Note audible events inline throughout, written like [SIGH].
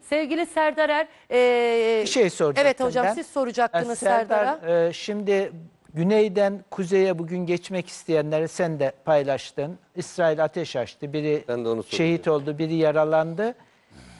Sevgili Serdar Er, e, Bir şey soracaktım Evet hocam ben. siz soracaktınız Ha, Serdar, Serdar'a. e, şimdi güneyden kuzeye bugün geçmek isteyenleri sen de paylaştın. İsrail ateş açtı. Biri Ben de onu şehit oldu, biri yaralandı.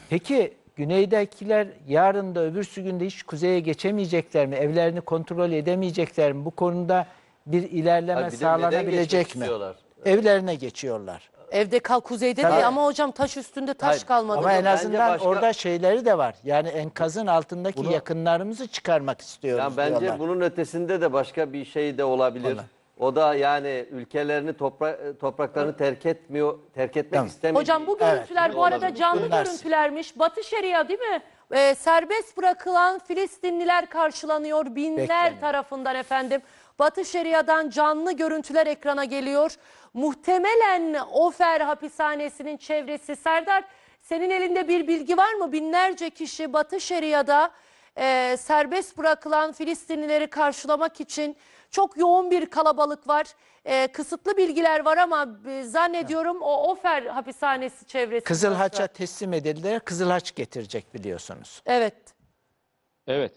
Peki güneydekiler yarın da öbürsü günde hiç kuzeye geçemeyecekler mi? Evlerini kontrol edemeyecekler mi? Bu konuda bir ilerleme Hayır, bir de neden sağlanabilecek geçmek mi? istiyorlar? Evlerine geçiyorlar. Evde kal kuzeyde Tabii. de ama hocam taş üstünde taş Hayır, kalmadı. Ama en azından başka- orada şeyleri de var. Yani enkazın altındaki Bunu- yakınlarımızı çıkarmak istiyoruz Yani bence diyorlar. bunun ötesinde de başka bir şey de olabilir. Vallahi. O da yani ülkelerini topra topraklarını terk etmiyor, terk etmek Tamam. istemiyor. Hocam bu Evet, görüntüler bu arada canlı Bunlar- görüntülermiş. Batı Şeria değil mi? Ee, serbest bırakılan Filistinliler karşılanıyor binler Bekleniyor. tarafından efendim. Batı Şeria'dan canlı görüntüler ekrana geliyor. Muhtemelen Ofer hapishanesinin çevresi. Serdar senin elinde bir bilgi var mı? Binlerce kişi Batı Şeria'da e, serbest bırakılan Filistinlileri karşılamak için çok yoğun bir kalabalık var. E, kısıtlı bilgiler var ama e, zannediyorum o Ofer hapishanesi çevresi. Kızıl burası. Haç'a teslim edildiler. Kızıl Haç getirecek biliyorsunuz. Evet. Evet.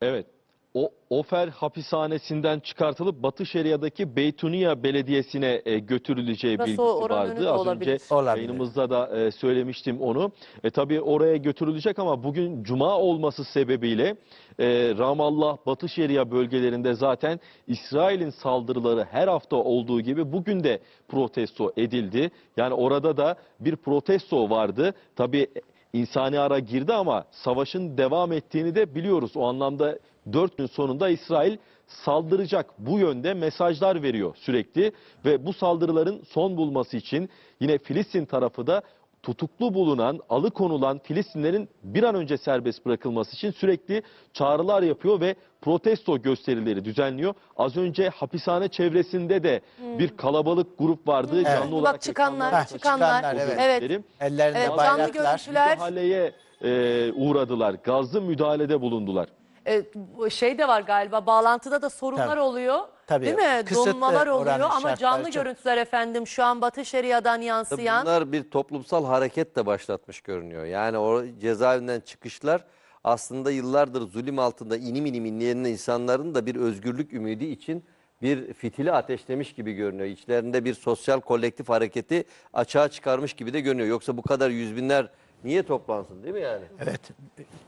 Evet. O Ofer hapishanesinden çıkartılıp Batı Şeria'daki Beytuniya Belediyesi'ne e, götürüleceği Burası bilgisi vardı. Az olabilir. önce Olabilir. yayınımızda da e, söylemiştim onu. E, tabii oraya götürülecek ama bugün cuma olması sebebiyle e, Ramallah, Batı Şeria bölgelerinde zaten İsrail'in saldırıları her hafta olduğu gibi bugün de protesto edildi. Yani orada da bir protesto vardı. Tabii insani ara girdi ama savaşın devam ettiğini de biliyoruz. O anlamda 4 gün sonunda İsrail saldıracak bu yönde mesajlar veriyor sürekli ve bu saldırıların son bulması için yine Filistin tarafı da tutuklu bulunan, alıkonulan Filistinlerin bir an önce serbest bırakılması için sürekli çağrılar yapıyor ve protesto gösterileri düzenliyor. Az önce hapishane çevresinde de bir kalabalık grup vardı. Canlı Bak olarak çıkanlar, ekranlarda çıkanlar. çıkanlar, evet. evet. Ellerinde Evet, canlı bayraklar. görüntüler. müdahaleye e, uğradılar. Gazlı müdahalede bulundular. E, şey de var galiba bağlantıda da sorunlar Tabii. oluyor. Tabii. Değil mi? Kısıtlı Donmalar oluyor oranın ama şartları canlı çok- görüntüler efendim şu an Batı Şeria'dan Tabii yansıyan. Bunlar bir toplumsal hareket de başlatmış görünüyor. Yani o cezaevinden çıkışlar aslında yıllardır zulüm altında inim inim inleyen insanların da bir özgürlük ümidi için bir fitili ateşlemiş gibi görünüyor. İçlerinde bir sosyal kolektif hareketi açığa çıkarmış gibi de görünüyor. Yoksa bu kadar yüz binler niye toplansın değil mi yani? Evet.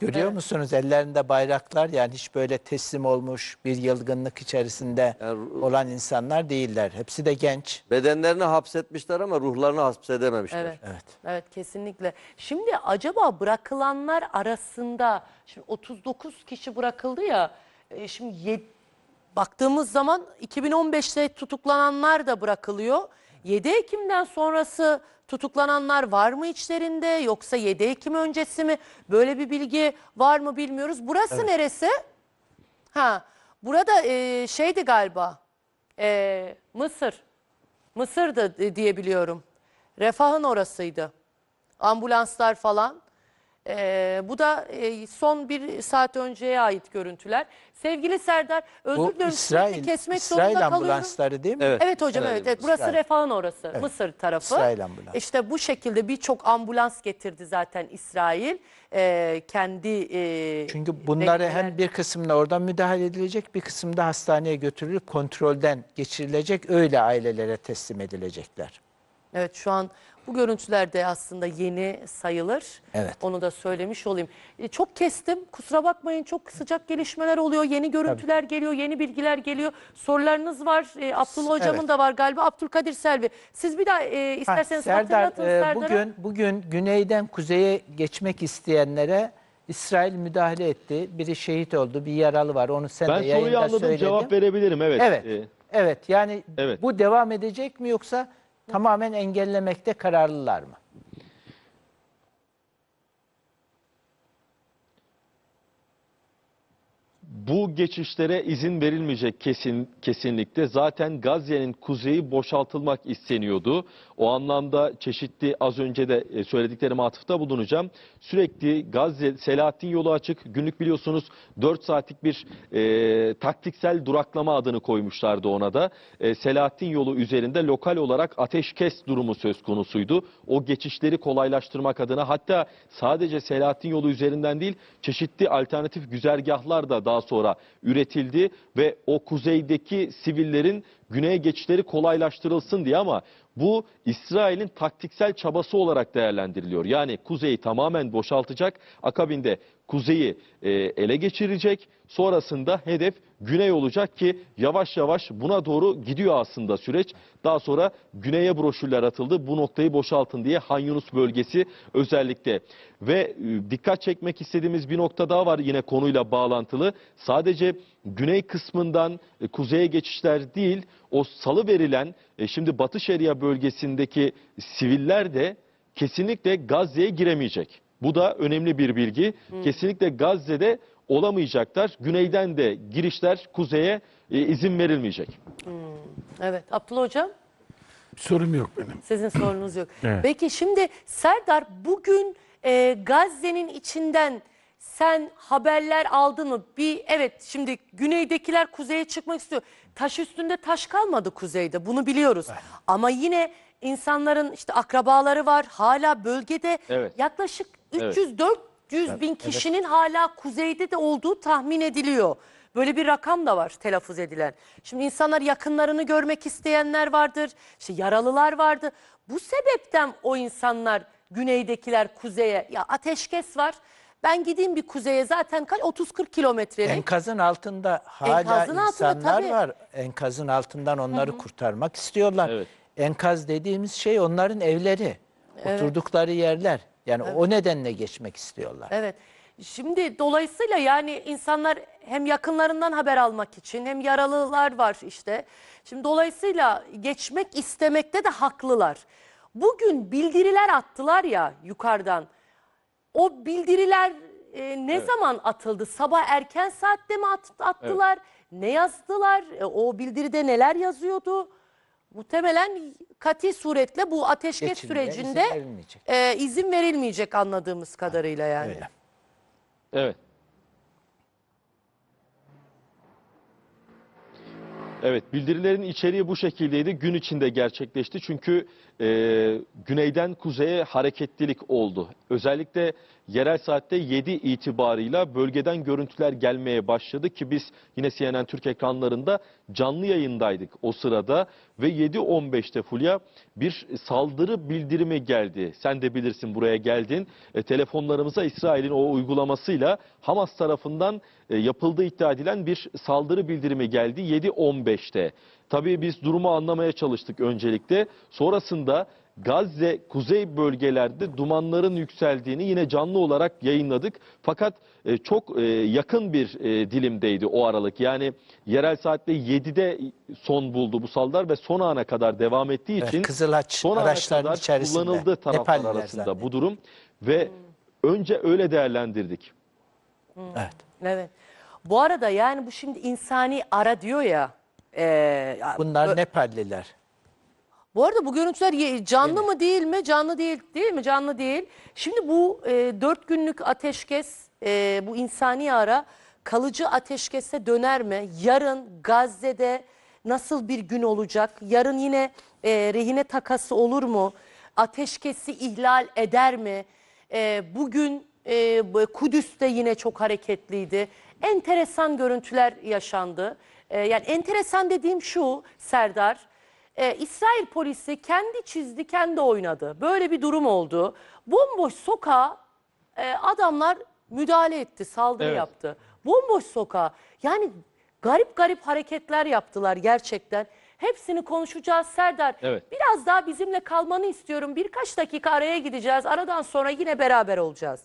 Görüyor musunuz ellerinde bayraklar yani hiç böyle teslim olmuş bir yılgınlık içerisinde Yani olan insanlar değiller. Hepsi de genç. Bedenlerini hapsetmişler ama ruhlarını hapsedememişler. Evet. Evet. Evet kesinlikle. Şimdi acaba bırakılanlar arasında şimdi 39 kişi bırakıldı ya. e, Şimdi baktığımız zaman 2015'te tutuklananlar da bırakılıyor. 7 Ekim'den sonrası tutuklananlar var mı içlerinde yoksa 7 Ekim öncesi mi? Böyle bir bilgi var mı bilmiyoruz. Burası neresi? Ha, burada e, şeydi galiba. e, Mısır. Mısır'dı di- diye biliyorum. Refah'ın orasıydı. Ambulanslar falan. Ee, bu da e, son bir saat önceye ait görüntüler. Sevgili Serdar, özür Bu dilerim İsrail, kesmek İsrail zorunda kalıyorum. ambulansları değil mi? Evet. Evet hocam evet, evet. burası İsrail. Refah'ın orası. Mısır tarafı. İsrail ambulans. İşte bu şekilde birçok ambulans getirdi zaten İsrail. Ee, kendi e, Çünkü bunları hem bir kısmında oradan müdahale edilecek, bir kısımda hastaneye götürülüp kontrolden geçirilecek, öyle ailelere teslim edilecekler. Evet şu an bu görüntüler de aslında yeni sayılır. Evet. Onu da söylemiş olayım. E, çok kestim. Kusura bakmayın. Çok sıcak gelişmeler oluyor. Yeni görüntüler geliyor. Yeni bilgiler geliyor. Sorularınız var. E, Abdullah hocamın Evet. da var galiba. Abdülkadir Selvi. Siz bir daha e, Ha, isterseniz Serdar, hatırlatın e, Serdar'a. bugün bugün güneyden kuzeye geçmek isteyenlere İsrail müdahale etti. Biri şehit oldu, bir yaralı var. Onu sen Ben de yayında soruyu anladım. söyledin. Cevap verebilirim. Evet. Evet. E, Evet. Yani Evet. bu devam edecek mi yoksa tamamen engellemekte kararlılar mı? Bu geçişlere izin verilmeyecek kesin kesinlikle. Zaten Gazze'nin kuzeyi boşaltılmak isteniyordu. O anlamda çeşitli az önce de e, söylediklerime atıfta bulunacağım. Sürekli Gazze Selahattin yolu açık. Günlük biliyorsunuz 4 saatlik bir e, taktiksel duraklama adını koymuşlardı ona da. E, Selahattin yolu üzerinde lokal olarak ateşkes durumu söz konusuydu. O geçişleri kolaylaştırmak adına hatta sadece Selahattin yolu üzerinden değil çeşitli alternatif güzergahlar da daha sonra üretildi ve o kuzeydeki sivillerin güneye geçişleri kolaylaştırılsın diye ama bu İsrail'in taktiksel çabası olarak değerlendiriliyor. Yani kuzeyi tamamen boşaltacak, akabinde kuzeyi e, ele geçirecek, sonrasında hedef güney olacak ki yavaş yavaş buna doğru gidiyor aslında süreç. Daha sonra güneye broşürler atıldı. Bu noktayı boşaltın diye Han Yunus bölgesi özellikle. Ve e, dikkat çekmek istediğimiz bir nokta daha var yine konuyla bağlantılı. Sadece güney kısmından e, kuzeye geçişler değil, o salı verilen e, şimdi Batı Şeria bölgesindeki siviller de kesinlikle Gazze'ye giremeyecek. Bu da önemli bir bilgi. Kesinlikle Gazze'de olamayacaklar. Güneyden de girişler kuzeye e, izin verilmeyecek. Evet. Abdullah Hocam Sorum yok benim. sizin sorunuz yok. [CLEARS THROAT] Evet. Peki şimdi Serdar bugün e, Gazze'nin içinden sen haberler aldın mı? Bir evet şimdi güneydekiler kuzeye çıkmak istiyor. Taş üstünde taş kalmadı kuzeyde bunu biliyoruz. Ama yine insanların işte akrabaları var hala bölgede Evet. yaklaşık Evet. 300-400 bin kişinin hala kuzeyde de olduğu tahmin ediliyor. Böyle bir rakam da var telaffuz edilen. Şimdi insanlar yakınlarını görmek isteyenler vardır. İşte yaralılar vardı. Bu sebepten o insanlar güneydekiler kuzeye ya ateşkes var. Ben gideyim bir kuzeye zaten kaç 30-40 kilometrelik. Enkazın altında hala Enkazın altında insanlar tabii. var. Enkazın altından onları kurtarmak istiyorlar. Evet. Enkaz dediğimiz şey onların evleri, oturdukları yerler. Yani o nedenle geçmek istiyorlar. Evet. Şimdi dolayısıyla yani insanlar hem yakınlarından haber almak için hem yaralılar var işte. Şimdi dolayısıyla geçmek istemekte de haklılar. Bugün bildiriler attılar ya yukarıdan. O bildiriler e, ne zaman atıldı? Sabah erken saatte mi at- attılar? Ne yazdılar? E, o bildiride neler yazıyordu? Muhtemelen kati suretle bu ateşkes izin sürecinde verilmeyecek. e, izin verilmeyecek anladığımız kadarıyla yani. Öyle. Evet. Evet bildirilerin içeriği bu şekildeydi. Gün içinde gerçekleşti. Çünkü e, güneyden kuzeye hareketlilik oldu. Özellikle yerel saatte 7 itibarıyla bölgeden görüntüler gelmeye başladı ki biz yine CNN Türk ekranlarında canlı yayındaydık o sırada ve 7.15'te Fulya bir saldırı bildirimi geldi. Sen de bilirsin buraya geldin. E, telefonlarımıza İsrail'in o uygulamasıyla Hamas tarafından e, yapıldığı iddia edilen bir saldırı bildirimi geldi 7.15'te. Tabii biz durumu anlamaya çalıştık öncelikle. Sonrasında Gazze kuzey bölgelerde dumanların yükseldiğini yine canlı olarak yayınladık. Fakat e, çok e, yakın bir e, dilimdeydi o aralık. Yani yerel saatte 7'de son buldu bu saldırı ve son ana kadar devam ettiği Evet, için Kızılaç son ana araçların kadar içerisinde. kullanıldı taraflar Nepalliler arasında bu durum ve önce öyle değerlendirdik. Evet. Evet. Bu arada yani bu şimdi insani ara diyor ya. E, ya Bunlar Nepalliler. Bu arada bu görüntüler ye- canlı mı değil mi? Canlı değil değil mi? Canlı değil. Şimdi bu e, dört günlük ateşkes, e, bu insani ara kalıcı ateşkese döner mi? Yarın Gazze'de nasıl bir gün olacak? Yarın yine e, rehine takası olur mu? Ateşkesi ihlal eder mi? E, bugün e, bu Kudüs'te yine çok hareketliydi. Enteresan görüntüler yaşandı. E, yani enteresan dediğim şu Serdar. Ee, İsrail polisi kendi çizdi, kendi oynadı. Böyle bir durum oldu. Bomboş sokağa e, adamlar müdahale etti, saldırı Evet. yaptı. Bomboş sokağa. Yani garip garip hareketler yaptılar gerçekten. Hepsini konuşacağız Serdar. Evet. Biraz daha bizimle kalmanı istiyorum. Birkaç dakika araya gideceğiz. Aradan sonra yine beraber olacağız.